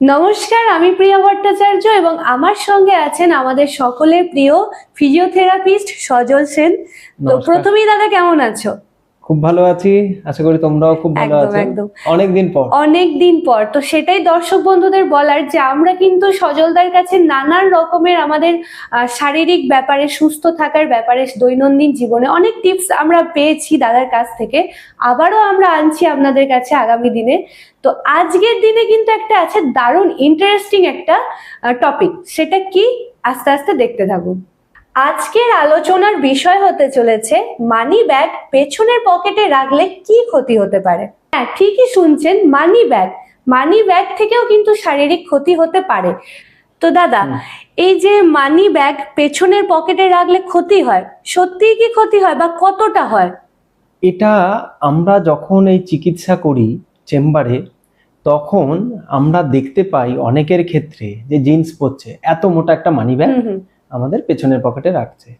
নমস্কার আমি প্রিয়া ভট্টাচার্য এবং আমার সঙ্গে আছেন আমাদের সকলের প্রিয় ফিজিওথেরাপিস্ট সজল সেন। তো প্রথমেই দাদা কেমন আছো? খুব ভালো আছি। আশা করি তোমরাও খুব ভালো আছো। অনেকদিন পর। অনেক দিন পর। তো সেটাই দর্শক বন্ধুদের বলার যে আমরা কিন্তু সজলদার কাছে নানান রকমের আমাদের শারীরিক ব্যাপারে সুস্থ থাকার ব্যাপারে দৈনন্দিন জীবনে অনেক টিপস আমরা পেয়েছি দাদার কাছ থেকে। আবারও আমরা আনছি আপনাদের কাছে আগামী দিনে। তো আজকের দিনে কিন্তু একটা আছে দারুণ ইন্টারেস্টিং একটা টপিক সেটা কি? আস্তে আস্তে দেখতে থাকুন। আজকের আলোচনার বিষয় হতে চলেছে মানি ব্যাগ পেছনের পকেটে রাখলে কি ক্ষতি হতে পারে? হ্যাঁ ঠিকই শুনছেন মানি ব্যাগ মানি ব্যাগ থেকেও কিন্তু শারীরিক ক্ষতি হতে পারে। তো দাদা এই যে মানি ব্যাগ পেছনের পকেটে রাখলে ক্ষতি হয় সত্যিই কি ক্ষতি হয় বা কতটা হয়? এটা আমরা যখন এই চিকিৎসা করি চেম্বারে তখন আমরা দেখতে পাই অনেকের ক্ষেত্রে যে জিন্স পরছে এত মোটা একটা মানি ব্যাগ আমাদের পেছনের পকেটে রাখছে।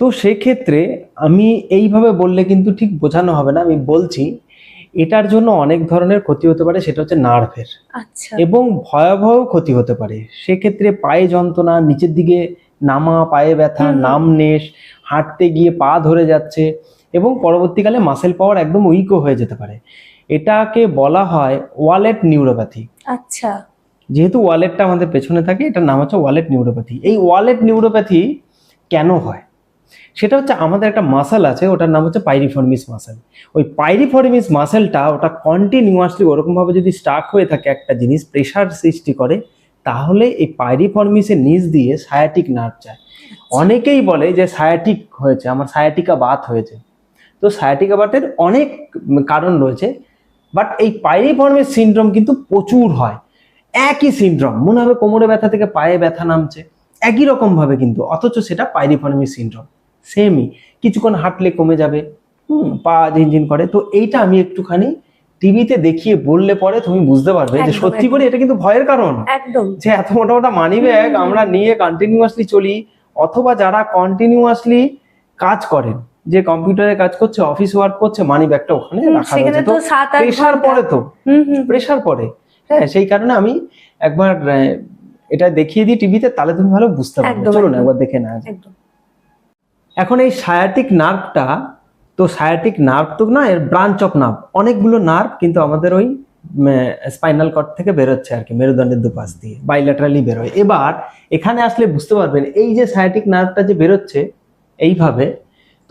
তো সেক্ষেত্রে আমি এইভাবে বললে কিন্তু ঠিক বোঝানো হবে না আমি বলছি এটার জন্য অনেক ধরনের ক্ষতি হতে পারে সেটা হচ্ছে নার্ভের। আচ্ছা। এবং ভয়াবহ ক্ষতি হতে পারে। সেক্ষেত্রে পায়ে যন্ত্রণা নিচের দিকে নামা পায়ে ব্যথা। নামনেশ হাঁটতে গিয়ে পা ধরে যাচ্ছে এবং পরবর্তীকালে মাসেল পাওয়ার একদম উইকও হয়ে যেতে পারে। এটাকে বলা হয় ওয়ালেট নিউরোপ্যাথি আচ্ছা। যেহেতু ওয়ালেটটা আমাদের পেছনে থাকে, এটার নাম হচ্ছে ওয়ালেট নিউরোপ্যাথি। এই ওয়ালেট নিউরোপ্যাথি কেন হয়? সেটা হচ্ছে আমাদের একটা মাসেল আছে, ওটার নাম হচ্ছে পাইরিফর্মিস মাসেল। ওই পাইরিফর্মিস মাসেলটা ওটা কন্টিনিউয়াসলি ওরকমভাবে যদি স্টাক হয়ে থাকে একটা জিনিস প্রেশার সৃষ্টি করে, তাহলে এই পাইরিফর্মিসের নিচ দিয়ে সায়াটিক নার্ভ যায়। অনেকেই বলে যে সায়াটিক হয়েছে, আমার সায়াটিকা বাত হয়েছে। তো সায়াটিকা বাতের অনেক কারণ রয়েছে বাট এই পাইরিফর্মিস সিনড্রোম কিন্তু প্রচুর হয়। একই সিনড্রোম মনে হবে কোমরে ব্যথা থেকে পায়ে ব্যথা নামছে। একই রকম ভাবে কিন্তু অথচ সেটা পাইরিফর্মিস সিনড্রোম সেমই কিছুক্ষণ হাঁটলে কমে যাবে। হুম পা ঝিনঝিন করে। তো এইটা আমি একটুখানি টিভিতে দেখিয়ে বললে পরে তুমি বুঝতে পারবে যে সত্যি করে এটা কিন্তু ভয়ের কারণ। একদম। যে এত মোটা মোটা মানি ব্যাগ আমরা নিয়ে কন্টিনিউয়াসলি চলি অথবা যারা কন্টিনিউয়াসলি কাজ করেন যে কম্পিউটারে কাজ করছে অফিস ওয়ার্ক করছে মানি ব্যাগটা ওখানে রাখা রয়েছে। তো প্রেশার পড়ে তো। প্রেশার পড়ে। হ্যাঁ সেই কারণে আমি একবার এটা দেখিয়ে দিই টিভিতে তাহলে তুমি ভালো বুঝতে পারবে। চলুন একবার দেখে না এখন এই সায়াটিক নার্ভটা তো সায়াটিক নার্ভ তো না এর ব্রাঞ্চ অফ নার্ভ অনেকগুলো নার্ভ কিন্তু আমাদের ওই স্পাইনাল কর্ড থেকে বেরোচ্ছে আর কি মেরুদণ্ডের দুপাশ দিয়ে বাইল্যাটারালি বেরোয়। এবার এখানে আসলে বুঝতে পারবেন এই যে সায়াটিক নার্ভটা যে বেরোচ্ছে এইভাবে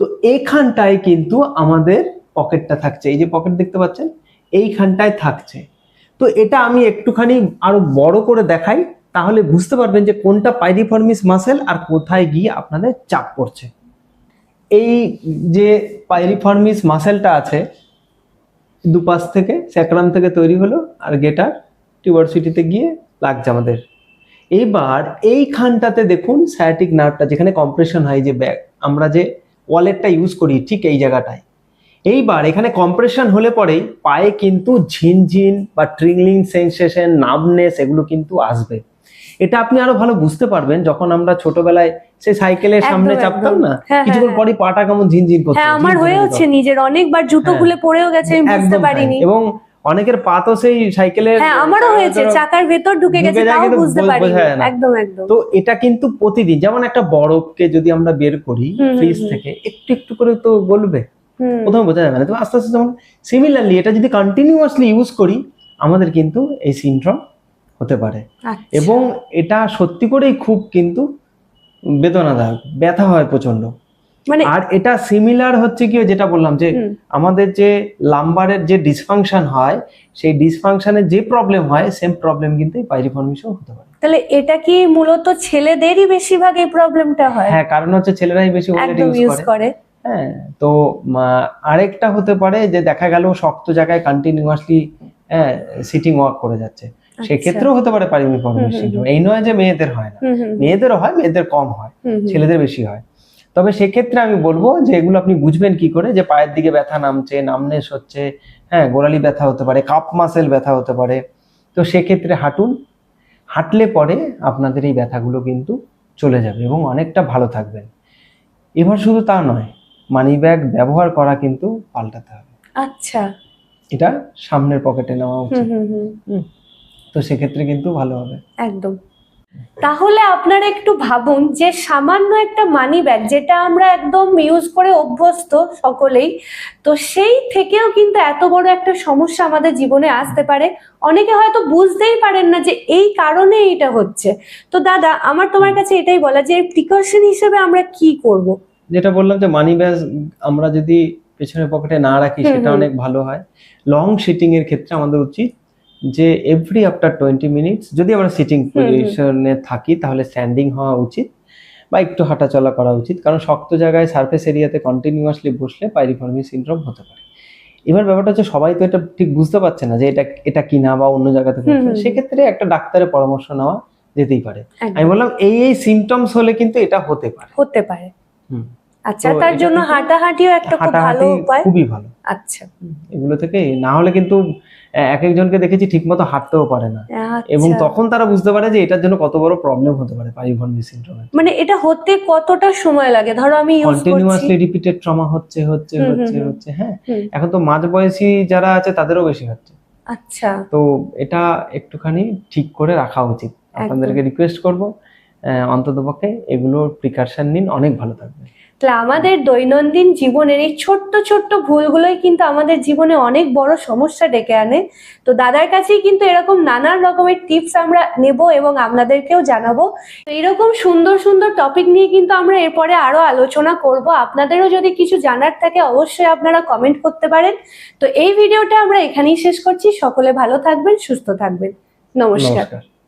তো এইখানটায় কিন্তু আমাদের পকেটটা থাকছে। এই যে পকেট দেখতে পাচ্ছেন এইখানটায় থাকছে। তো এটা আমি একটুখানি আরও বড় করে দেখাই, তাহলে বুঝতে পারবেন যে কোনটা পাইরিফর্মিস মাসেল আর কোথায় গিয়ে আপনাদের চাপ পড়ছে। এই যে পাইরিফর্মিস মাসেলটা আছে, দুপাশ থেকে স্যাক্রাম থেকে তৈরি হলো আর গেটার টিউবারসিটিতে গিয়ে লাগছে আমাদের। এইবার এইখানটাতে দেখুন সায়াটিক নার্ভটা যেখানে কম্প্রেশন হয় যে ব্যাগ আমরা যে ওয়ালেটটা ইউজ করি ঠিক এই জায়গাটায়। এইবার এখানে কম্প্রেশন হলে পরেই পায়ে কিন্তু ঝিনঝিন বা ট্রিংলিং সেন্সেশন নামনেস এগুলো কিন্তু আসবে। এটা আপনি আরও ভালো বুঝতে পারবেন যখন আমরা ছোটবেলায় সেই সাইকেলের সামনে চাপতাম না হ্যাঁ, কিছুক্ষণ হ্যাঁ, পরই পাটা কেমন ঝিনঝিন করতো হ্যাঁ আমার হয়েওছে নিজের অনেকবার জুতো হ্যাঁ। খুলে পড়েও গেছে আমি বুঝতে পারিনি। এবং অনেকের পা তো সেই সাইকেলের হ্যাঁ আমারও হয়েছে চাকার ভেতর ঢুকে গেছে তাও বুঝতে বোঝ- পারিনি। একদম একদম। তো এটা কিন্তু প্রতিদিন যেমন একটা বরফকে যদি আমরা বের করি ফ্রিজ থেকে একটু একটু করে তো গলবে। প্রথমে বোঝা যাবে না। তো আস্তে আস্তে যেমন সিমিলারলি এটা যদি কন্টিনিউয়াসলি ইউজ করি আমাদের কিন্তু এই সিনড্রোম হতে পারে। আচ্ছা। এবং এটা সত্যি করেই খুব কিন্তু বেদনাদায়ক ব্যথা হয় প্রচণ্ড মানে আর এটা সিমিলার হচ্ছে কি যেটা বললাম যে আমাদের যে লাম্বারের যে ডিসফাংশন হয় সেই ডিসফাংশনের যে প্রবলেম হয় সেম প্রবলেম কিন্তু এই পাইরিফর্মিসও হতে পারে। তাহলে এটা কি মূলত ছেলেদেরই বেশিরভাগ এই প্রবলেমটা হয়? হ্যাঁ কারণ হচ্ছে ছেলেরাই বেশি ইউজ করে। হ্যাঁ তো আরেকটা হতে পারে যে দেখা গেল শক্ত জায়গায় কন্টিনিউয়াসলি হ্যাঁ সিটিং ওয়ার্ক করে যাচ্ছে। সেক্ষেত্রেও হতে পারে আচ্ছা। হুম, সিনড্রোম এই নয় যে মেয়েদের হয় না। মেয়েদেরও হয় মেয়েদের কম হয়। ছেলেদের বেশি হয়। তবে সেক্ষেত্রে আমি বলব যে এগুলো আপনি বুঝবেন কি করে যে পায়ের দিকে ব্যথা নামছে নামনেস হচ্ছে হ্যাঁ গোড়ালি ব্যথা হতে পারে কাপ মাসেল ব্যথা হতে পারে। তো সেক্ষেত্রে হাঁটুন। হাঁটলে পরে আপনাদের এই ব্যথাগুলো কিন্তু চলে যাবে এবং অনেকটা ভালো থাকবেন। এবার শুধু তা নয় মানি ব্যাগ ব্যবহার করা কিন্তু পাল্টাতে হবে। আচ্ছা। এটা সামনের পকেটে নেওয়া উচিত। তো সেক্ষেত্রে কিন্তু ভালো হবে। একদম। তাহলে আপনারা একটু ভাবুন যে সামান্য একটা মানি ব্যাগ যেটা আমরা একদম ইউজ করে অভ্যস্ত সকলেই তো সেই থেকেও কিন্তু এত বড় একটা সমস্যা আমাদের জীবনে আসতে পারে। অনেকে হয়তো বুঝতেই পারেন না যে এই কারণে এটা হচ্ছে। তো দাদা আমার তোমার কাছে এটাই বলা যে প্রিকশন হিসেবে আমরা কি করব? যেটা বললাম যে মানি ব্যাগ আমরা যদি পেছনের পকেটে না রাখি সেটা অনেক ভালো হয়। লং সিটিং এর ক্ষেত্রে আমাদের উচিত যে এভরি আফটার টোয়েন্টি মিনিটস যদি আমরা সিটিং। পজিশনে থাকি তাহলে স্ট্যান্ডিং হওয়া উচিত বা একটু হাঁটাচলা করা উচিত। কারণ শক্ত জায়গায় সারফেস এরিয়াতে কন্টিনিউয়াসলি বসলে পাইরিফর্মি সিনড্রোম হতে পারে। এবার ব্যাপারটা হচ্ছে সবাই তো এটা ঠিক বুঝতে পারছে না যে এটা এটা কিনা বা অন্য জায়গাতে সেক্ষেত্রে একটা ডাক্তারের পরামর্শ নেওয়া যেতেই পারে। আমি বললাম এই এই সিমটমস হলে কিন্তু এটা হতে পারে। হতে পারে। হুম। আচ্ছা তার জন্য হাঁটাহাঁটিও একটা খুব ভালো উপায়। খুবই ভালো। আচ্ছা। এগুলো থেকে না হলে কিন্তু এক একজনকে দেখেছি ঠিকমতো হাঁটতেও পারে না। এবং আচ্ছা। তখন তারা বুঝতে পারে যে এটার জন্য কত বড় প্রবলেম হতে পারে পারিভর্মি সিনড্রোমে মানে এটা হতে কতটা সময় লাগে? ধরো আমি কন্টিনিউয়াসলি রিপিটেড ট্রমা হচ্ছে হচ্ছে হচ্ছে হচ্ছে হ্যাঁ। এখন তো মাঝবয়সী যারা আছে তাদেরও বেশি হচ্ছে। আচ্ছা। তো এটা একটুখানি ঠিক করে রাখা উচিত। আপনাদেরকে রিকোয়েস্ট করব অন্ততপক্ষে এগুলোর প্রিকারশন নিন। অনেক ভালো থাকবে আমাদের দৈনন্দিন জীবনের এই ছোট্ট ছোট্ট ভুলগুলোই কিন্তু আমাদের জীবনে অনেক বড় সমস্যা ডেকে আনে। তো দাদার কাছেই কিন্তু এরকম নানান রকমের টিপস আমরা নেব এবং আপনাদেরকেও জানাব। তো এরকম সুন্দর সুন্দর টপিক নিয়ে কিন্তু আমরা এরপরে আরও আলোচনা করব। আপনাদেরও যদি কিছু জানার থাকে, অবশ্যই আপনারা কমেন্ট করতে পারেন। তো এই ভিডিওটা আমরা এখানেই শেষ করছি। সকলে ভালো থাকবেন, সুস্থ থাকবেন। নমস্কার।